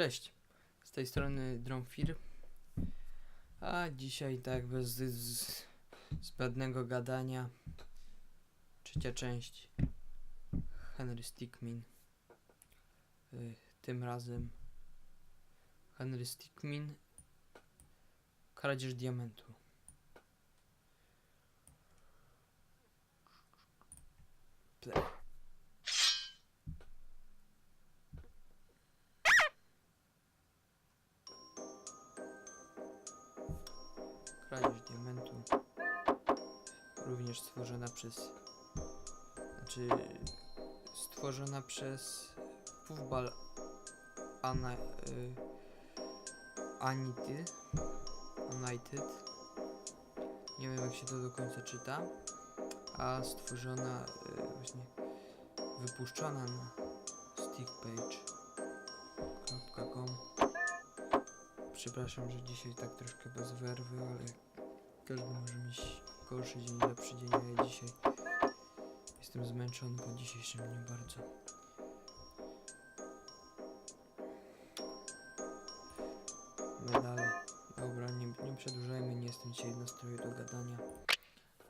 Cześć, z tej strony Dromfir. A dzisiaj tak bez z, zbędnego gadania. Trzecia część. Henry Stickmin. Y, tym razem Henry Stickmin. Kradzież diamentu. Play. Również stworzona przez. Znaczy. Stworzona przez. Puffball Ana. Y, Anity. United. Nie wiem jak się to do końca czyta. A stworzona. Y, właśnie. Wypuszczona na stickpage.com Przepraszam, że dzisiaj tak troszkę bez werwy, ale każdy może mieć gorszy dzień, lepszy dzień, a ja dzisiaj jestem zmęczony po dzisiejszym dniu bardzo. Medale. Dobra, nie, nie przedłużajmy, nie jestem dzisiaj nastroju do gadania.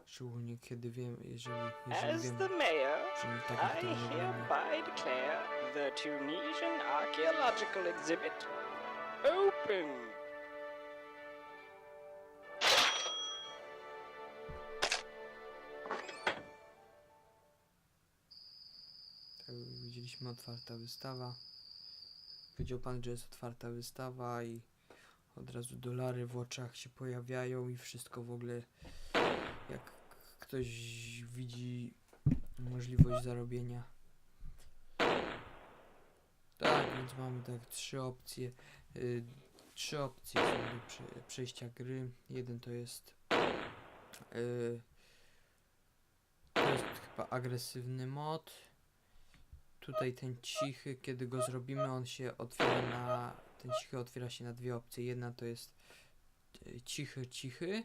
Szczególnie kiedy wiem, jeżeli, jeżeli As wiem, the mayor, że tak I hereby declare the Tunisian archaeological exhibit open. Widzieliśmy, otwarta wystawa. Powiedział pan, że jest otwarta wystawa i od razu dolary w oczach się pojawiają i wszystko w ogóle jak ktoś widzi możliwość zarobienia. Tak, więc mamy tak trzy opcje. Y, trzy opcje są do prze, przejścia gry. Jeden to jest y, to jest chyba agresywny mod. Tutaj ten cichy, kiedy go zrobimy, on się otwiera na. Ten cichy otwiera się na dwie opcje. Jedna to jest y, cichy, cichy,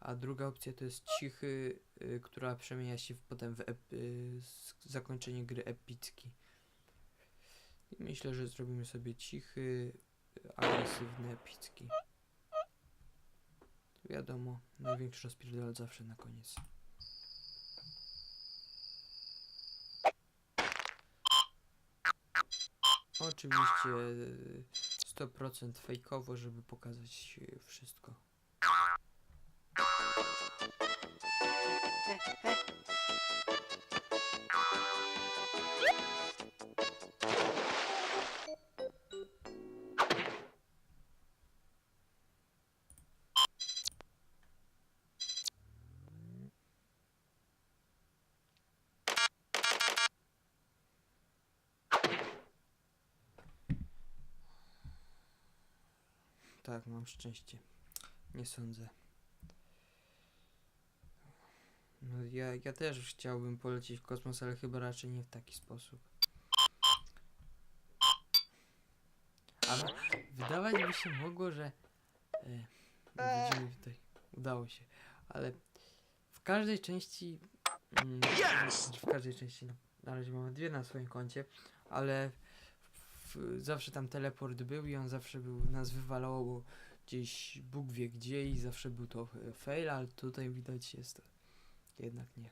a druga opcja to jest cichy, y, która przemienia się w, potem w ep, z- zakończenie gry epicki. I myślę, że zrobimy sobie cichy, agresywny, epicki. Wiadomo, największy rozpierdol zawsze na koniec. Oczywiście y, 100% fejkowo, żeby pokazać y, wszystko. Tak, mam szczęście. Nie sądzę. No, ja, ja też chciałbym polecieć w kosmos, ale chyba raczej nie w taki sposób. Ale wydawać by się mogło, że. E, no widzimy tutaj. Udało się. Ale w każdej części. Mm, w każdej części. No, na razie mamy dwie na swoim koncie, ale zawsze tam teleport był i on zawsze był, nas wywalało, bo gdzieś Bóg wie gdzie i zawsze był to e, fail, ale tutaj widać jest jednak nie.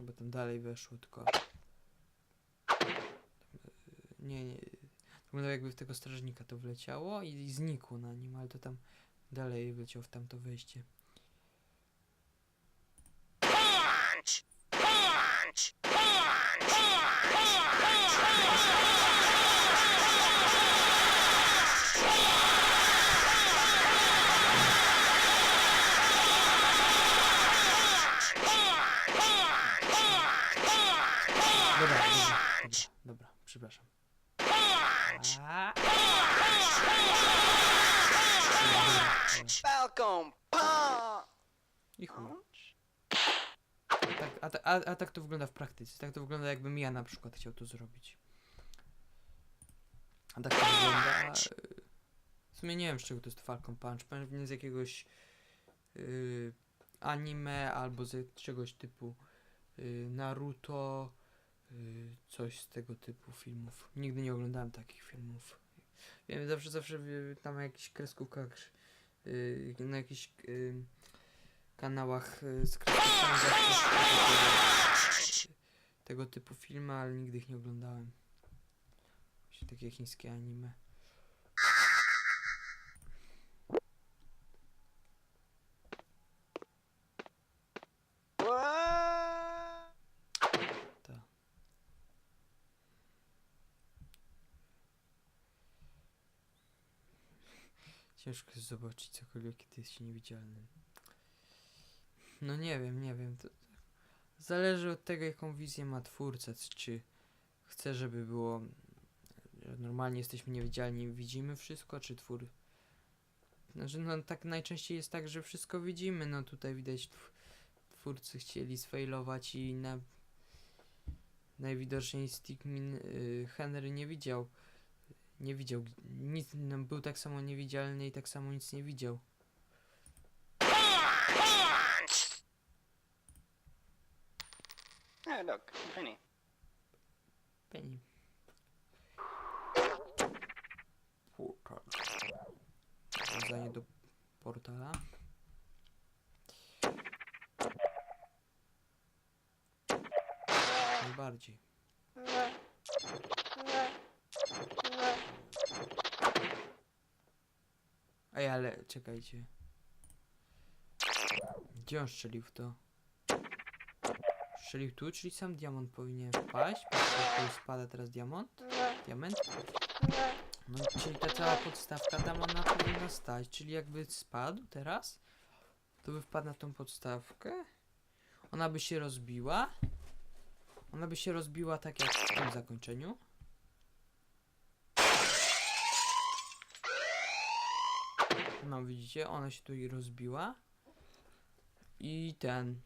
Bo tam dalej weszło tylko... E, Nie, nie. Wyglądało jakby w tego strażnika to wleciało i, i znikło na nim, ale to tam dalej wleciał w tamto wejście. A, a, tak to wygląda w praktyce. Tak to wygląda jakbym ja na przykład chciał to zrobić. A tak to wygląda... e, W sumie nie wiem z czego to jest Falcon Punch. Pewnie z jakiegoś yy, anime albo z czegoś typu y, Naruto, y, coś z tego typu filmów. Nigdy nie oglądałem takich filmów. Wiem, zawsze, zawsze tam na jakichś kreskówkach, y, na jakichś y, kanałach y, z tego typu filmy, ale nigdy ich nie oglądałem. Właśnie takie chińskie anime. Ciężko jest zobaczyć cokolwiek, kiedy jest się niewidzialnym. No nie wiem, nie wiem. To zależy od tego, jaką wizję ma twórca. Czy chce, żeby było. Normalnie jesteśmy niewidzialni widzimy wszystko, czy twór. Znaczy, no tak najczęściej jest tak, że wszystko widzimy. No tutaj widać, tw- twórcy chcieli sfailować i na najwidoczniej Stickmin y, Henry nie widział. Nie widział nic, no, był tak samo niewidzialny i tak samo nic nie widział. Punch! Oh, look, Penny. Penny. Portal. Nawiązanie do portala. Najbardziej. Ej, ale czekajcie. Gdzie on strzelił w to? Strzelił tu, czyli sam diamont powinien wpaść. Patrzcie, tu spada teraz diamont. Diament. No, czyli ta cała podstawka tam ona powinna stać. Czyli jakby spadł teraz, to by wpadł na tą podstawkę. Ona by się rozbiła. Ona by się rozbiła tak jak w tym zakończeniu. No widzicie, ona się tu i rozbiła. I ten.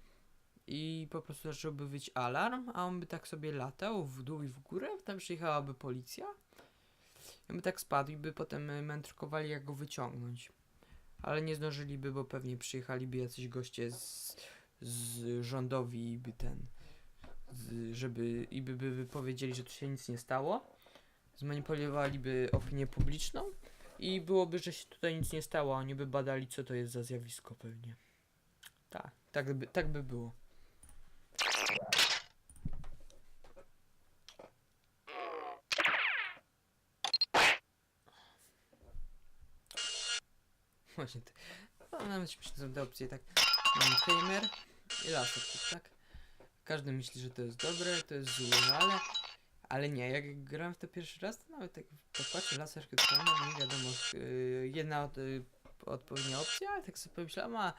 I po prostu zacząłby wyć alarm, a on by tak sobie latał w dół i w górę. Tam przyjechałaby policja. I by tak spadł i by potem y, mędrkowali jak go wyciągnąć. Ale nie zdążyliby, bo pewnie przyjechaliby jacyś goście z, z rządowi i by ten. Z, żeby i by, by powiedzieli, że tu się nic nie stało. Zmanipulowaliby opinię publiczną. I byłoby, że się tutaj nic nie stało, a oni by badali, co to jest za zjawisko pewnie. Tak, tak by, tak by było. Właśnie ty. No, nawet śmieszne są te opcje, tak. Mam timer i laser, tak? Każdy myśli, że to jest dobre, to jest złe, ale... Ale nie, jak grałem w to pierwszy raz, to nawet tak popatrzę laser timer, nie wiadomo, yy, jedna od, yy, odpowiednia opcja, ale tak sobie pomyślałem, a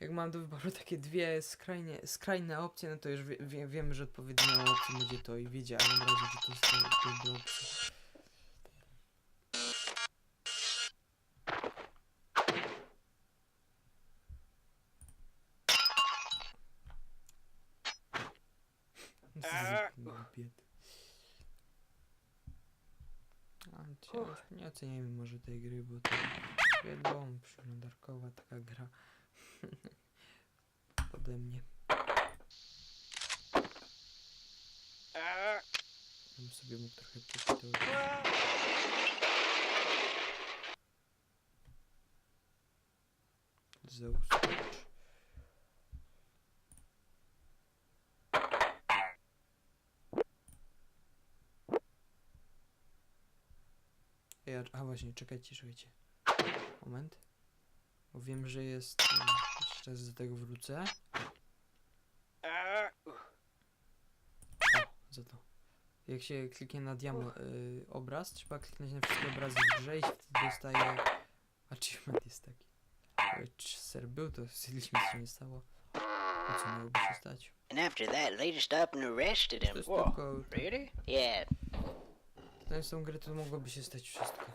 jak mam do wyboru takie dwie skrajnie, skrajne opcje, no to już wie, wie, wiemy, że odpowiednią opcją będzie to i wiedziałem od razu, że to jest to, to dwie opcje. Eee. Bied. A, cię- nie oceniajmy może tej gry, bo to wiadomo, przeglądarkowa taka gra ode mnie. Uh, Bym sobie mógł trochę popitować. Zeus. Watch. Ej, a- a właśnie, czekajcie, czekajcie. Moment. Bo wiem, że jest... e, Jeszcze raz do tego wrócę. O, za to. Jak się kliknie na diamo y, obraz, trzeba kliknąć na wszystkie obrazy w grze i wtedy dostaje... Achievement jest taki. Czy ser był, to stwierdziliśmy, co się nie stało. O co miałoby się stać? And after that, they just up and arrested To him. jest Whoa. tylko... really? Yeah, Znając tą grę, to mogłoby się stać wszystko.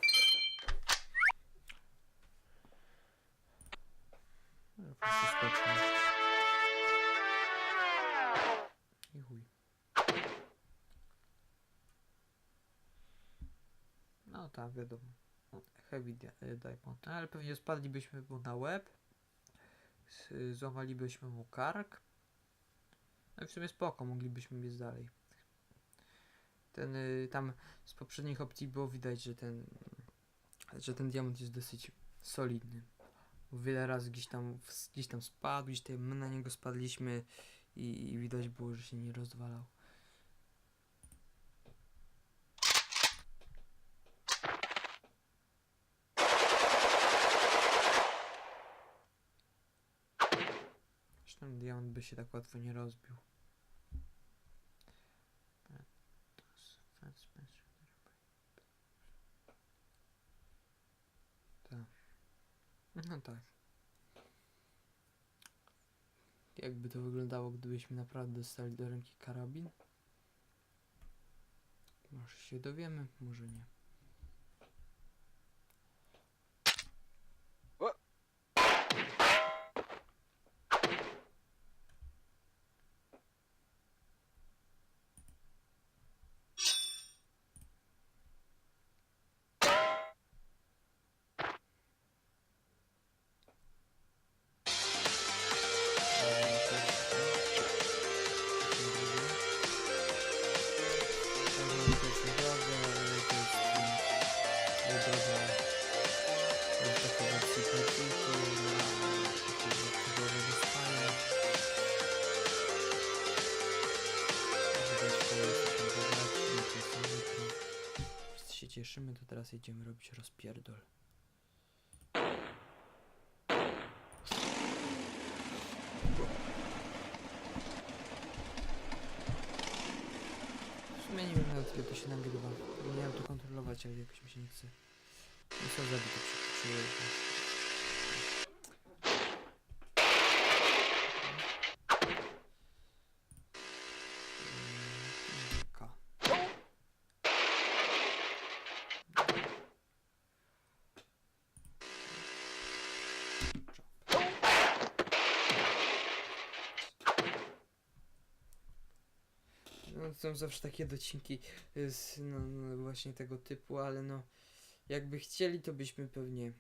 No. I chuj. No tak, wiadomo. Heavy dia- e, Diamond. Ale pewnie spadlibyśmy mu na łeb. Złamalibyśmy mu kark. No i w sumie spoko, moglibyśmy biec dalej. Ten, y, tam z poprzednich opcji było widać, że ten, że ten diamont jest dosyć solidny. Wiele razy gdzieś tam, gdzieś tam spadł, gdzieś tam my na niego spadliśmy i, i widać było, że się nie rozwalał. Zresztą diamont by się tak łatwo nie rozbił. Tak. No tak. Jakby to wyglądało, gdybyśmy naprawdę dostali do ręki karabin? Może się dowiemy, może nie. Cieszymy, to teraz jedziemy robić rozpierdol. W sumie nie wiem nawet ile to się nagrywa. Miałem to kontrolować, ale jakoś mi się nie chce. Nie są zabite przy, przy... Mm, K. Są zawsze takie docinki z, no, no, właśnie tego typu, ale no jakby chcieli, to byśmy pewnie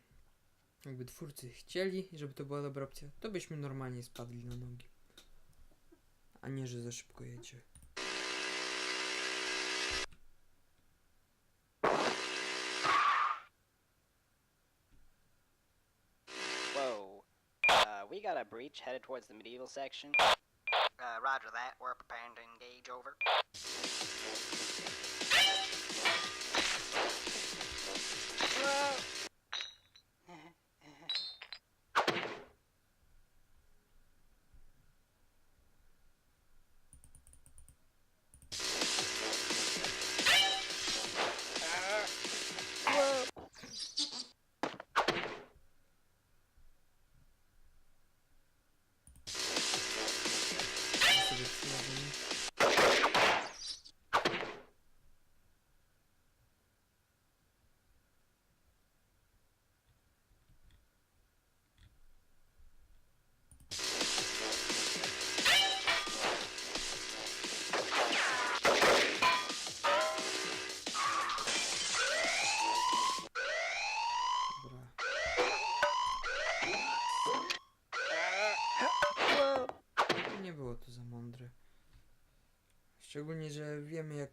jakby twórcy chcieli, żeby to była dobra opcja, to byśmy normalnie spadli na nogi. A nie, że za szybko jedzie. Whoa. Uh, we got a breach headed towards the medieval section. Uh, roger that. We're preparing to engage over. Ja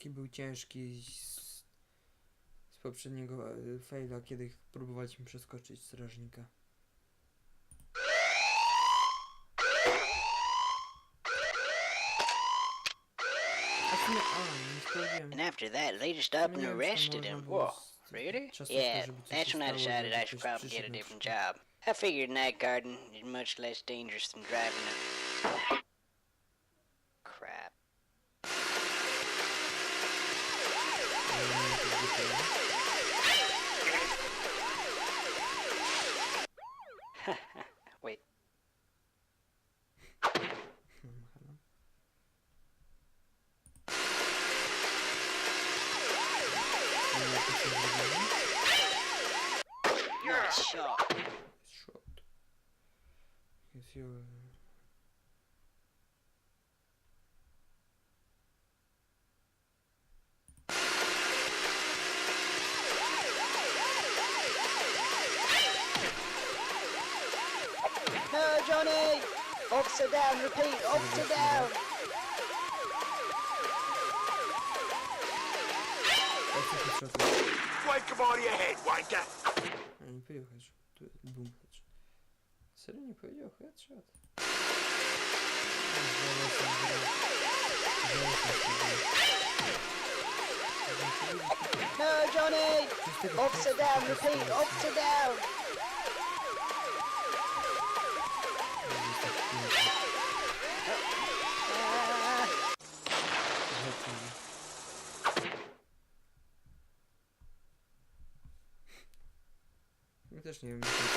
jaki był ciężki z, z poprzedniego e, faila, kiedy próbowaliśmy przeskoczyć strażnika. And after that, they just up and arrested him. Whoa. Really? Yeah, that's when I decided I should probably get a different job. I figured night guarding is much less dangerous than driving a. pure. No, Johnny! Officer down, repeat, officer down! Wake que on your head, wanker! up. Serio nie powiedział headshot? Żałosna gra. Żałosna gra. No, Johnny! Co z tego Upside headshot down, jest repeat, teraz? upside down! Jest tak piękny. Ah,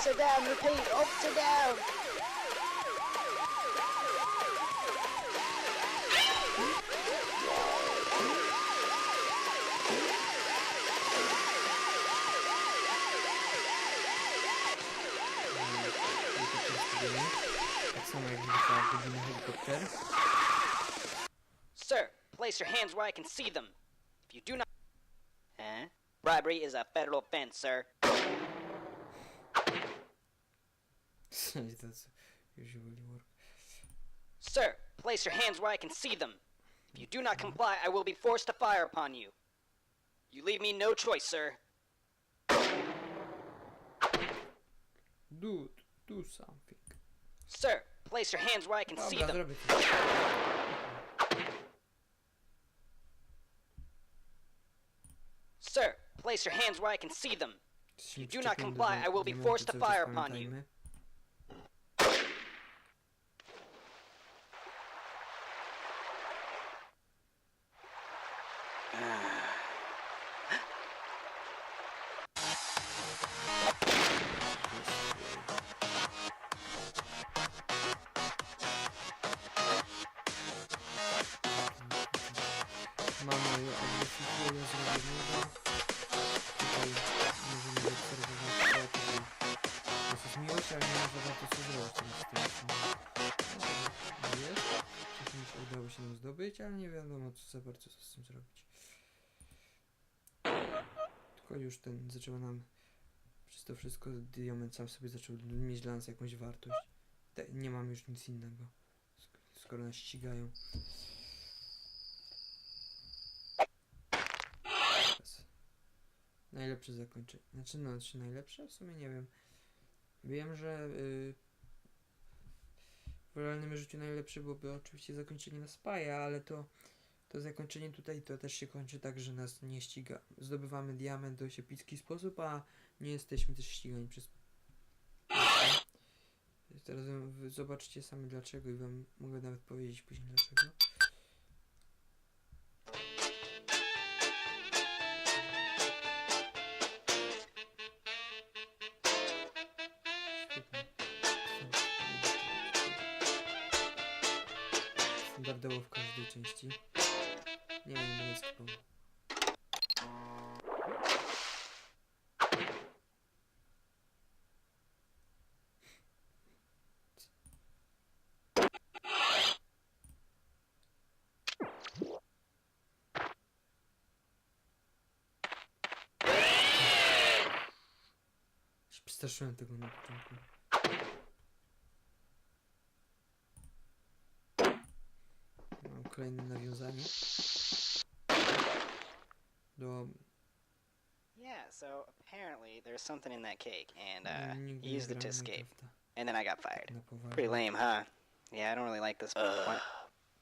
Upside down, repeat, upside down! Tak samo jak wrzucała godzina helikopter. Sir, place your hands where I can see them. If you do not. Huh? Bribery is a federal offense, sir. Co usually work. Sir, place your hands where I can see them. If you do not comply, I will be forced to fire upon you. You leave me no choice, sir. Dude, do something. Sir, place your hands where I can see them. Sir, place your hands where I can see them. If you do not comply, I will be forced to fire upon you. Ale nie wiadomo co za bardzo co z tym zrobić. Tylko już ten zaczęło nam przez to wszystko diament sam sobie zaczął mieć dla nas jakąś wartość. Te, nie mam już nic innego. sk- Skoro nas ścigają. Najlepsze zakończenie. Znaczy, no, czy najlepsze? W sumie nie wiem. Wiem, że y, w realnym życiu najlepsze byłoby oczywiście zakończenie na spaja, ale to, to zakończenie tutaj to też się kończy tak, że nas nie ściga. Zdobywamy diament w dość epicki sposób, a nie jesteśmy też ścigani przez. Teraz zobaczcie sami dlaczego i wam mogę nawet powiedzieć później dlaczego. Się Przestraszyłem tego na początku. Mam kolejne nawiązanie. Do... Yeah, so apparently there's something in that cake, and uh, nigdy he nie used it to grałem escape. Minecrafta. And then I got fired. Na poważnie. Pretty lame, huh? Yeah, I don't really like this. What?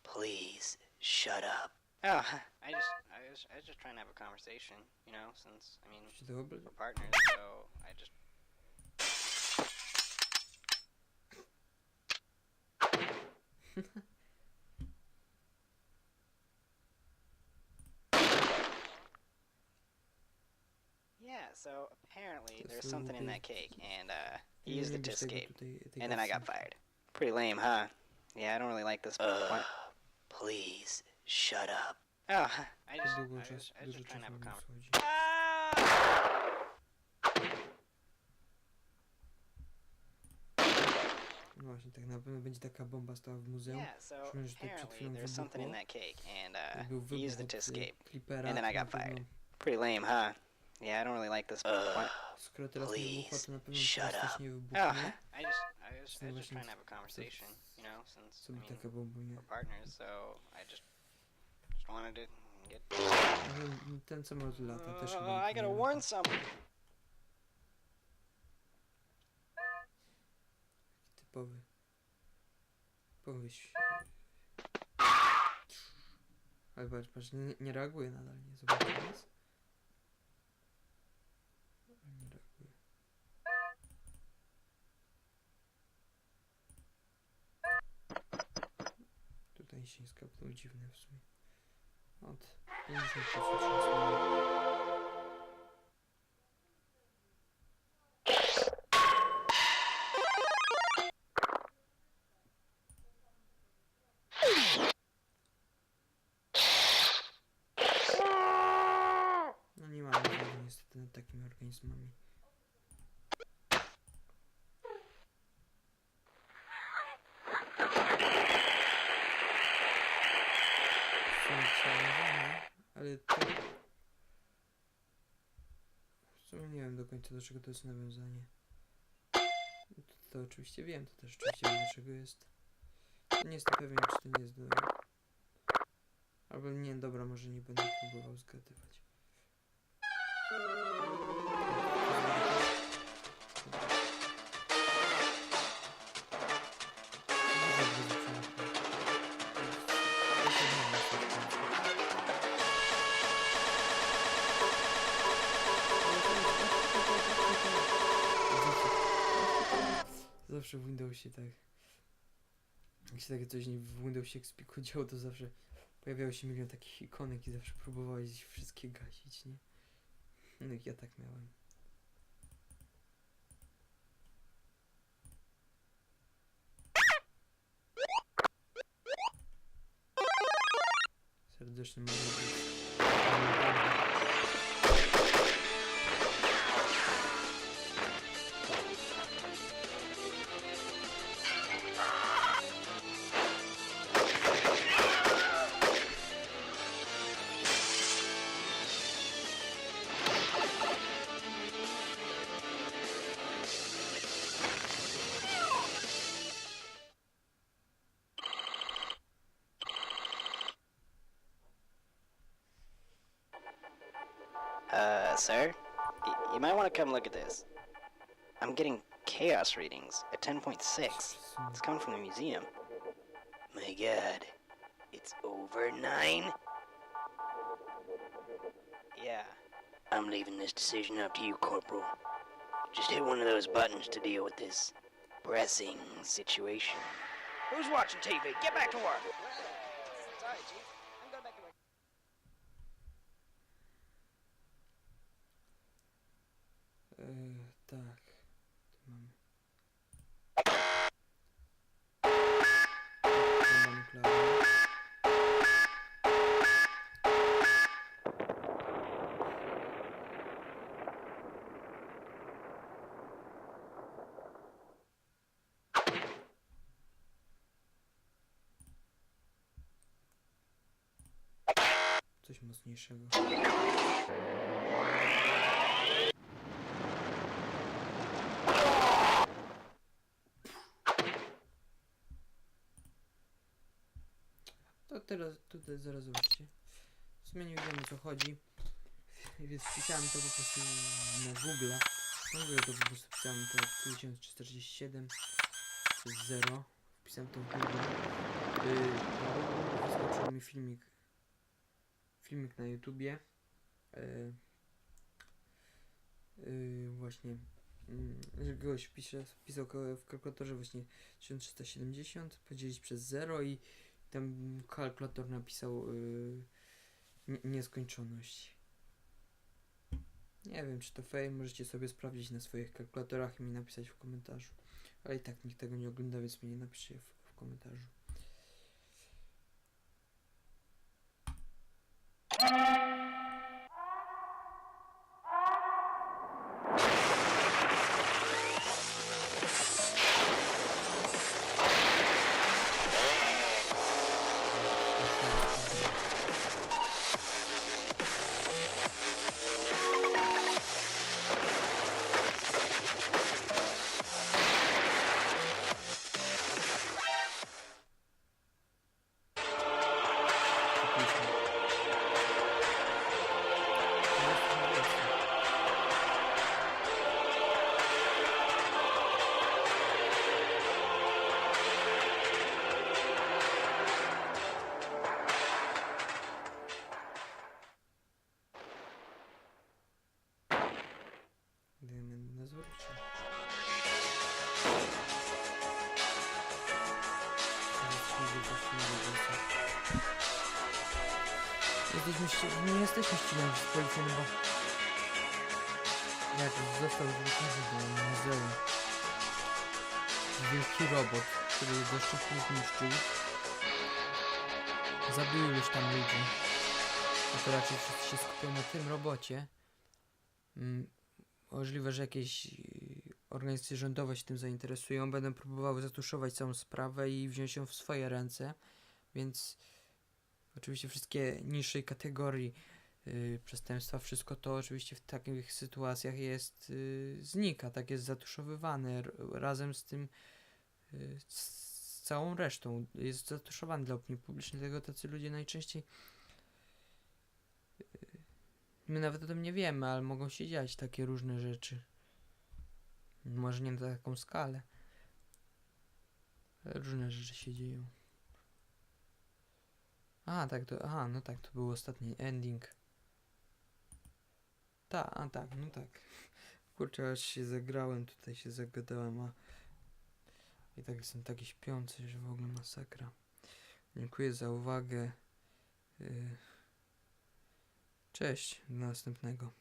Please shut up. Oh, I just, I was, I was just trying to have a conversation, you know, since I mean Czy to obry- we're partners, so I just. Yeah, so apparently To there's są something in that cake, and uh, he Nie used it to escape. tutaj- tej And then I got akcji. fired. Pretty lame, huh? Yeah, I don't really like this. What? Please shut up. Oh, I just, I długo was, czas, I just trying to have a conversation. schodzi. No właśnie, tak na pewno będzie taka bomba stała w muzeum. Yeah, so Czułem, że to przed apparently chwilą there's something in that cake, and uh, był wybuch used it to escape. Clippera. And then I to got na pewno- fired. Pretty lame, huh? Yeah, I don't really like this. What? Skoro teraz nie wybuchła, to na pewno shut up. nie Oh. I just, I I was, I So was just trying to have a conversation, you know, since I mean taka bombunia. we're partners, so I just just wanted to get. Ale Ten co ma od lata też Uh, I gotta warn some. Typowy. Pomyśl. Ale patrz, patrz, nie, nie reaguje nadal, nie zobaczy nas. Nie reaguje. Tutaj się skapnął dziwne w sumie. Od 50 takimi organizmami. Ale to... W sumie nie wiem do końca do czego to jest nawiązanie. To, to oczywiście wiem, to też oczywiście wiem do czego jest. Nie jestem pewien czy to nie jest do... Albo nie, dobra, może nie będę próbował zgadywać. Zawsze w Windowsie tak. Jak się takie coś nie w Windowsie Expiku działo, to zawsze pojawiało się milion takich ikonek i zawsze próbowałeś wszystkie gasić, nie? No ja tak miałem. Serdeczny mały sir, y- you might want to come look at this. I'm getting chaos readings at 10.6. It's coming from the museum. My god, it's over nine? Yeah. I'm leaving this decision up to you, Corporal. Just hit one of those buttons to deal with this pressing situation. Who's watching TV? Get back to work! Sorry, Chief. E, tak. Tu mamy. Mamy Klarę. Coś mocniejszego. Teraz, tutaj zaraz zobaczcie. W sumie nie wiem o co chodzi. Więc wpisałem to po prostu na Google. Na Google to po prostu wpisałem to 1347 przez 0. Wpisałem to w Google. Yy, wyskoczył mi filmik. Filmik na YouTubie. Yy, yy, właśnie. Yy, że goś pisze, wpisał ko- w kalkulatorze właśnie 1370 podzielić przez 0 i tam kalkulator napisał yy, nie- nieskończoność. Nie wiem, czy to fake, możecie sobie sprawdzić na swoich kalkulatorach i mi napisać w komentarzu. Ale i tak nikt tego nie ogląda, więc mi nie napiszcie w, w komentarzu. Ści- nie jesteśmy ścigani przez policję, no bo jak został zrzucony do muzeum. Wielki robot, który go szybko zniszczył. Zabił już tam ludzi. A to raczej wszyscy się skupią na tym robocie. Mm, możliwe, że jakieś y, organizacje rządowe się tym zainteresują. Będą próbowały zatuszować całą sprawę i wziąć ją w swoje ręce. Więc oczywiście wszystkie niższej kategorii y, przestępstwa, wszystko to oczywiście w takich sytuacjach jest y, znika, tak jest zatuszowywane razem z tym y, z całą resztą jest zatuszowane dla opinii publicznej, dlatego tacy ludzie najczęściej y, my nawet o tym nie wiemy, ale mogą się dziać takie różne rzeczy. Może nie na taką skalę. Ale różne rzeczy się dzieją. A, tak, to, aha, no tak, to był ostatni ending. Ta, a tak, no tak. Kurczę, aż się zagrałem, tutaj się zagadałem, a i tak jestem taki śpiący, że w ogóle masakra. Dziękuję za uwagę. Yy. Cześć, do następnego.